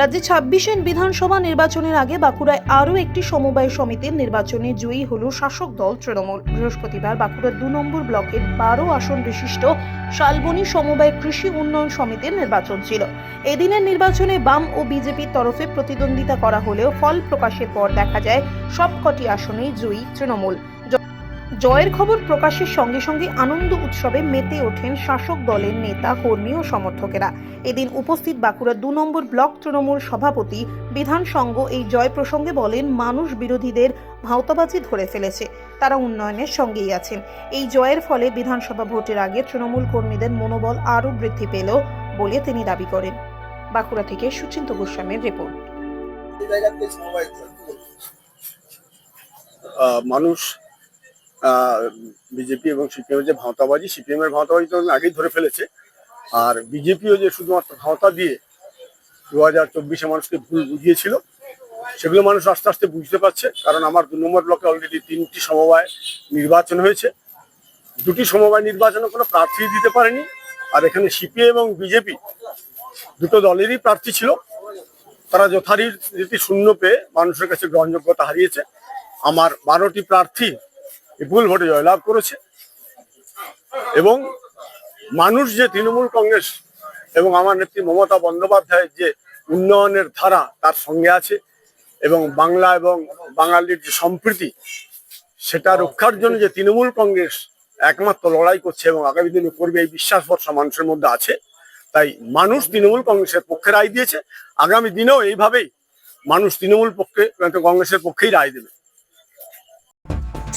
রাজ্যে ছাব্বিশে বিধানসভা নির্বাচনের আগে বাঁকুড়ায় আরও একটি সমবায় সমিতির নির্বাচনে জয়ী হল শাসক দল তৃণমূল। বৃহস্পতিবার বাঁকুড়ার দু নম্বর ব্লকের বারো আসন বিশিষ্ট শালবনী সমবায় কৃষি উন্নয়ন সমিতির নির্বাচন ছিল। এদিনের নির্বাচনে বাম ও বিজেপির তরফে প্রতিদ্বন্দ্বিতা করা হলেও ফল প্রকাশের পর দেখা যায় সবকটি আসনেই জয়ী তৃণমূল। জয়ের খবর প্রকাশের সঙ্গে সঙ্গে আনন্দ উৎসবে মেতে ওঠেন শাসক দলের নেতা, কর্মী ও সমর্থকেরা। এদিন উপস্থিত বাঁকুড়া দু নম্বর ব্লক তৃণমূল সভাপতি বিধান সংঘ এই জয় প্রসঙ্গে বলেন, মানুষ বিরোধীদের ভাওতাবাজি ধরে ফেলেছে, তারা উন্নয়নের সঙ্গেই আছেন। এই জয়ের ফলে বিধানসভা ভোটের আগে তৃণমূল কর্মীদের মনোবল আরও বৃদ্ধি পেল বলে তিনি দাবি করেন। বাঁকুড়া থেকে সুচিন্ত গোস্বামীর রিপোর্ট। মানুষ বিজেপি এবং সিপিএম যে ভাঁওতাবাজি সিপিএম এর ভাঁওতাবাজি তো আগেই ধরে ফেলেছে। আর বিজেপিও যে শুধুমাত্র ভাঁওতা দিয়ে দু হাজার চব্বিশে মানুষকে ভুল বুঝিয়েছিল, সেগুলো মানুষ আস্তে আস্তে বুঝতে পারছে। কারণ আমার দু নম্বর ব্লকে অলরেডি তিনটি সমবায় নির্বাচন হয়েছে। দুটি সমবায় নির্বাচনে কোনো প্রার্থী দিতে পারেনি। আর এখানে সিপিএম এবং বিজেপি দুটো দলেরই প্রার্থী ছিল। তারা যথারীতি শূন্য পেয়ে মানুষের কাছে গ্রহণযোগ্যতা হারিয়েছে। আমার বারোটি প্রার্থী বিপুল ভোটে জয়লাভ করেছে। এবং মানুষ যে তৃণমূল কংগ্রেস এবং আমার নেত্রী মমতা বন্দ্যোপাধ্যায়ের যে উন্নয়নের ধারা তার সঙ্গে আছে এবং বাংলা এবং বাঙালির যে সম্প্রীতি, সেটা রক্ষার জন্য যে তৃণমূল কংগ্রেস একমাত্র লড়াই করছে এবং আগামী দিনে করবে এই বিশ্বাস ভরসা মানুষের মধ্যে আছে, তাই মানুষ তৃণমূল কংগ্রেসের পক্ষে রায় দিয়েছে। আগামী দিনেও এইভাবেই মানুষ তৃণমূল পক্ষে কংগ্রেসের পক্ষেই রায় দেবে।